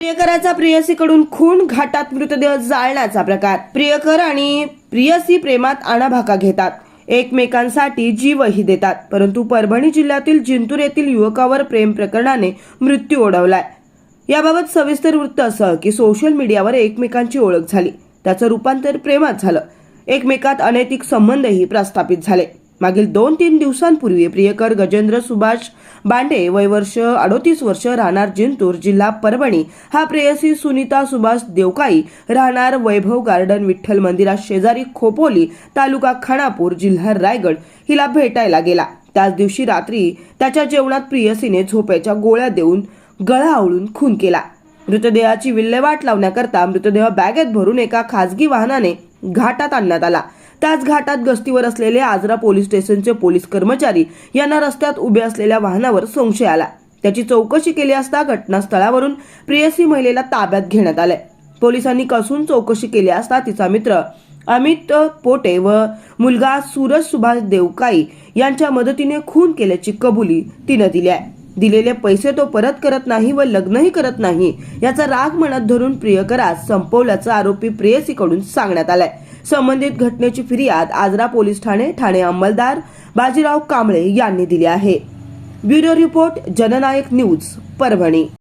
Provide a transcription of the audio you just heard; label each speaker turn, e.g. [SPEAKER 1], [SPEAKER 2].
[SPEAKER 1] प्रियकराचा प्रियसीकडून खून घाटात मृतदेह जाळण्याचा प्रकार. प्रियकर आणि प्रियसी प्रेमात आणाभाका घेतात. एकमेकांसाठी जीवही देतात. परंतु परभणी जिल्ह्यातील जिंतूर येथील युवकावर प्रेम प्रकरणाने मृत्यू ओढवलाय. याबाबत सविस्तर वृत्त असं की सोशल मीडियावर एकमेकांची ओळख झाली. त्याचं रूपांतर प्रेमात झालं. एकमेकात अनैतिक संबंधही प्रस्थापित झाले. मागील दोन तीन दिवसांपूर्वी प्रियकर गजेंद्र सुभाष बांडे वय वर्ष अडोतीस वर्ष राहणार जिंतूर जिल्हा परभणी. हा प्रेयसी सुनीता सुभाष देवकाई राहणार वैभव गार्डन विठ्ठल मंदिरात शेजारी खोपोली तालुका खानापूर जिल्हा रायगड हिला भेटायला गेला. त्याच दिवशी रात्री त्याच्या जेवणात प्रियसीने झोपेच्या गोळ्या देऊन गळा आवळून खून केला. मृतदेहाची विल्हेवाट लावण्याकरता मृतदेह बॅगेत भरून एका खासगी वाहनाने घाटात आणण्यात आला. त्याच घाटात गस्तीवर असलेले आजरा पोलीस स्टेशनचे पोलीस कर्मचारी यांना रस्त्यात उभे असलेल्या वाहनावर संशय आला. त्याची चौकशी केली असता घटनास्थळावरून प्रियसी महिलेला ताब्यात घेण्यात आले पोलिसांनी कसून चौकशी केली असता तिचा मित्र अमित पोटे व मुलगा सूरज सुभाष देवकाई यांच्या मदतीने खून केल्याची कबुली तिनं दिली आहे. दिलेले पैसे तो परत करत नाही व लग्नही करत नाही. याचा राग मनात धरून प्रियकरास संपवल्याचं आरोपी प्रेयसीकडून सांगण्यात आलंय. संबंधित घटनेची फिर्याद आजरा पोलीस ठाणे ठाणे अंमलदार बाजीराव कांबळे यांनी दिली आहे. Bureau report Jannayak news Parbhani.